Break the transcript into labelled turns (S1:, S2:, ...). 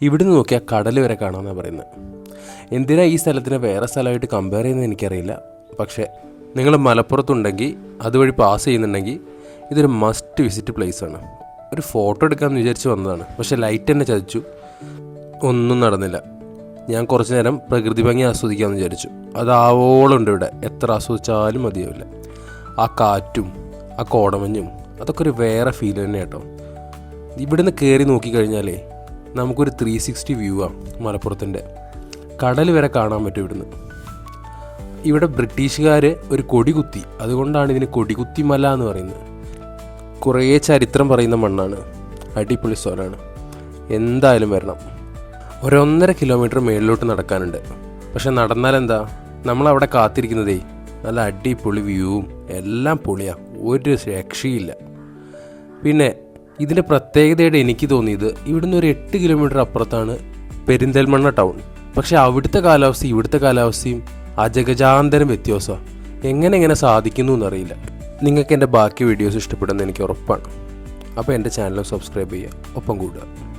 S1: ഇവിടുന്ന് നോക്കിയാൽ കടൽ വരെ കാണാമെന്നാണ് പറയുന്നത് എന്തിനാ ഈ സ്ഥലത്തിനെ വേറെ സ്ഥലമായിട്ട് കമ്പയർ ചെയ്യുന്നത് എനിക്കറിയില്ല. പക്ഷേ നിങ്ങൾ മലപ്പുറത്തുണ്ടെങ്കിൽ അതുവഴി പാസ് ചെയ്യുന്നുണ്ടെങ്കിൽ ഇതൊരു മസ്റ്റ് വിസിറ്റ് പ്ലേസ് ആണ്. ഒരു ഫോട്ടോ എടുക്കാമെന്ന് വിചാരിച്ച് വന്നതാണ്. പക്ഷേ ലൈറ്റ് തന്നെ ചതിച്ചു. ഒന്നും നടന്നില്ല. ഞാൻ കുറച്ച് നേരം പ്രകൃതി ഭംഗി ആസ്വദിക്കാമെന്ന് വിചാരിച്ചു. അതാവോളം ഉണ്ട് ഇവിടെ. എത്ര ആസ്വദിച്ചാലും മതിയാവില്ല. ആ കാറ്റും ആ കോടമഞ്ഞും അതൊക്കെ ഒരു വേറെ ഫീൽ തന്നെ കേട്ടോ ഇവിടുന്ന് കയറി നോക്കിക്കഴിഞ്ഞാലേ നമുക്കൊരു ത്രീ സിക്സ്റ്റി വ്യൂ ആണ് മലപ്പുറത്തിന്റെ. കടൽ വരെ കാണാൻ പറ്റും ഇവിടുന്ന്. ഇവിടെ ബ്രിട്ടീഷുകാർ ഒരു കൊടികുത്തി അതുകൊണ്ടാണ് ഇതിന് കൊടികുത്തി മല എന്ന് പറയുന്നത്. കുറേ ചരിത്രം പറയുന്ന മണ്ണാണ്. അടിപൊളി സ്ഥലമാണ്. എന്തായാലും വരണം. ഒരൊന്നര കിലോമീറ്റർ മേളിലോട്ട് നടക്കാനുണ്ട്. പക്ഷെ നടന്നാൽ എന്താ? നമ്മളവിടെ കാത്തിരിക്കുന്നതേ നല്ല അടിപൊളി വ്യൂവും എല്ലാം പൊളിയാണ് ഒരു രക്ഷയില്ല. പിന്നെ ഇതിന്റെ പ്രത്യേകതയുടെ എനിക്ക് തോന്നിയത് ഇവിടുന്ന് ഒരു എട്ട് കിലോമീറ്റർ അപ്പുറത്താണ് പെരിന്തൽമണ്ണ ടൗൺ പക്ഷേ അവിടുത്തെ കാലാവസ്ഥയും ഇവിടുത്തെ കാലാവസ്ഥയും അജഗജാന്തരം വ്യത്യാസമാണ് എങ്ങനെ എങ്ങനെ സാധിക്കുന്നു എന്നറിയില്ല. നിങ്ങൾക്ക് എന്റെ ബാക്കി വീഡിയോസ് ഇഷ്ടപ്പെടുന്ന എനിക്ക് ഉറപ്പാണ്. അപ്പോൾ എന്റെ ചാനൽ സബ്സ്ക്രൈബ് ചെയ്യുക. ഒപ്പം കൂടുക.